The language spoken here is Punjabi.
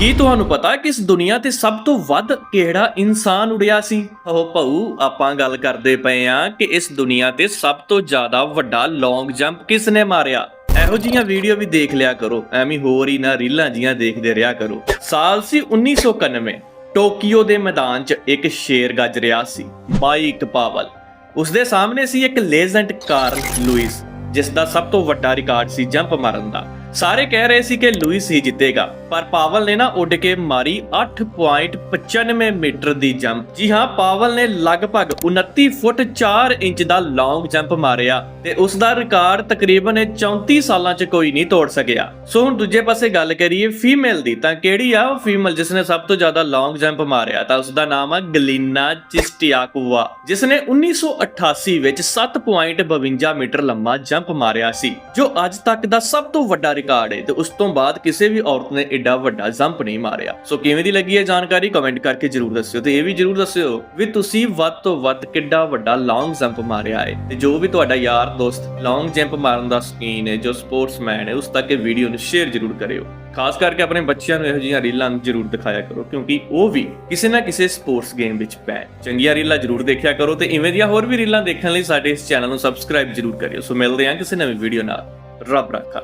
ਕੀ ਤੁਹਾਨੂੰ ਪਤਾ ਕਿ ਇਸ ਦੁਨੀਆ ਤੇ ਸਭ ਤੋਂ ਵੱਧ ਕਿਹੜਾ ਇਨਸਾਨ ਉੜਿਆ ਸੀ? ਉਹ ਭਾਊ, ਆਪਾਂ ਗੱਲ ਕਰਦੇ ਪਏ ਆ ਕਿ ਇਸ ਦੁਨੀਆ ਤੇ ਸਭ ਤੋਂ ਜ਼ਿਆਦਾ ਵੱਡਾ ਲੌਂਗ ਜੰਪ ਕਿਸ ਨੇ ਮਾਰਿਆ? ਇਹੋ ਜੀਆਂ ਵੀਡੀਓ ਵੀ ਦੇਖ ਲਿਆ ਕਰੋ, ਐਵੇਂ ਹੋਰ ਹੀ ਨਾ ਰੀਲਾਂ ਜੀਆਂ ਦੇਖਦੇ ਰਿਹਾ ਕਰੋ। ਸਾਲ ਸੀ 1991 ਟੋਕੀਓ ਦੇ ਮੈਦਾਨ 'ਚ ਇੱਕ ਸ਼ੇਰ ਗੱਜ ਰਿਹਾ ਸੀ, ਬਾਈਕ ਪਾਵਲ। ਉਸਦੇ ਸਾਹਮਣੇ ਸੀ ਇੱਕ ਲੈਜੈਂਡ ਕਾਰਲ ਲੂਇਸ ਜਿਸ ਦਾ ਸਭ ਤੋਂ ਵੱਡਾ ਰਿਕਾਰਡ ਸੀ ਜੰਪ ਮਾਰਨ ਦਾ। ਸਾਰੇ ਕਹਿ ਰਹੇ ਸੀ ਕਿ ਲੂਇਸ ਹੀ ਜਿੱਤੇਗਾ, ਪਰ ਪਾਵਲ ਨੇ ਨਾ ਉੱਡ ਕੇ ਮਾਰੀ 8.95 ਮੀਟਰ ਦੀ ਜੰਪ। ਜੀ ਹਾਂ, ਪਾਵਲ ਨੇ ਲਗਭਗ 29 ਫੁੱਟ 4 ਇੰਚ ਦਾ ਲੌਂਗ ਜੰਪ ਮਾਰਿਆ ਤੇ ਉਸ ਦਾ ਰਿਕਾਰਡ ਤਕਰੀਬਨ 34 ਸਾਲਾਂ 'ਚ ਕੋਈ ਨਹੀਂ ਤੋੜ ਸਕਿਆ। ਸੋ ਹੁਣ ਦੂਜੇ ਪਾਸੇ ਗੱਲ ਕਰੀਏ ਫੀਮੇਲ ਦੀ, ਤਾਂ ਕਿਹੜੀ ਆ ਉਹ ਫੀਮੇਲ ਜਿਸ ਨੇ ਸਭ ਤੋਂ ਜ਼ਿਆਦਾ ਲੌਂਗ ਜੰਪ ਮਾਰਿਆ? ਤਾਂ ਉਸ ਦਾ ਨਾਮ ਆ ਗਲੀਨਾ ਚਿਸਟਿਆਕੋਵਾ ਜਿਸ ਨੇ 1988 ਵਿੱਚ 7.52 ਮੀਟਰ ਲੰਮਾ ਜੰਪ ਮਾਰਿਆ ਸੀ, ਜੋ ਅੱਜ ਤੱਕ ਦਾ ਸਭ ਤੋਂ ਵੱਡਾ ਰਿਕਾਰਡ ਹੈ ਤੇ ਉਸ ਤੋਂ ਬਾਅਦ ਕਿਸੇ ਵੀ ਔਰਤ ਨੇ ਏਡਾ ਵੱਡਾ ਜੰਪ ਨਹੀਂ ਮਾਰਿਆ। ਸੋ ਕਿਵੇਂ ਦੀ ਲੱਗੀ ਇਹ ਜਾਣਕਾਰੀ ਕਮੈਂਟ ਕਰਕੇ ਜਰੂਰ ਦੱਸਿਓ ਤੇ ਇਹ ਵੀ ਜਰੂਰ ਦੱਸਿਓ ਵੀ ਤੁਸੀਂ ਵੱਧ ਤੋਂ ਵੱਧ ਕਿੱਡਾ ਵੱਡਾ ਲੌਂਗ ਜੰਪ ਮਾਰਿਆ ਹੈ ਤੇ ਜੋ ਵੀ ਤੁਹਾਡਾ ਯਾਰ, ਦੋਸਤ ਲੌਂਗ ਜੰਪ ਮਾਰਨ ਦਾ ਸ਼ੌਕੀਨ ਹੈ, ਜੋ ਸਪੋਰਟਸਮੈਨ ਹੈ, ਉਸ ਤੱਕ ਇਹ ਵੀਡੀਓ ਨੂੰ ਸ਼ੇਅਰ ਜਰੂਰ ਕਰਿਓ। ਖਾਸ ਕਰਕੇ ਆਪਣੇ ਬੱਚਿਆਂ ਨੂੰ ਇਹੋ ਜਿਹੀਆਂ ਰੀਲਾਂ ਜਰੂਰ ਦਿਖਾਇਆ ਕਰੋ ਕਿਉਂਕਿ ਉਹ ਵੀ ਕਿਸੇ ਨਾ ਕਿਸੇ ਸਪੋਰਟਸ ਗੇਮ ਵਿੱਚ ਪੈ। ਚੰਗੀਆਂ ਰੀਲਾਂ ਜਰੂਰ ਦੇਖਿਆ ਕਰੋ ਤੇ ਇਵੇਂ ਦੀਆਂ ਹੋਰ ਵੀ ਰੀਲਾਂ ਦੇਖਣ ਲਈ ਸਾਡੇ ਇਸ ਚੈਨਲ ਨੂੰ ਸਬਸਕ੍ਰਾਈਬ ਜਰੂਰ ਕਰਿਓ। ਸੋ ਮਿਲਦੇ ਹਾਂ ਕਿਸੇ ਨਵੀਂ ਵੀਡੀਓ ਨਾਲ। ਰੱਬ ਰੱਖਾ।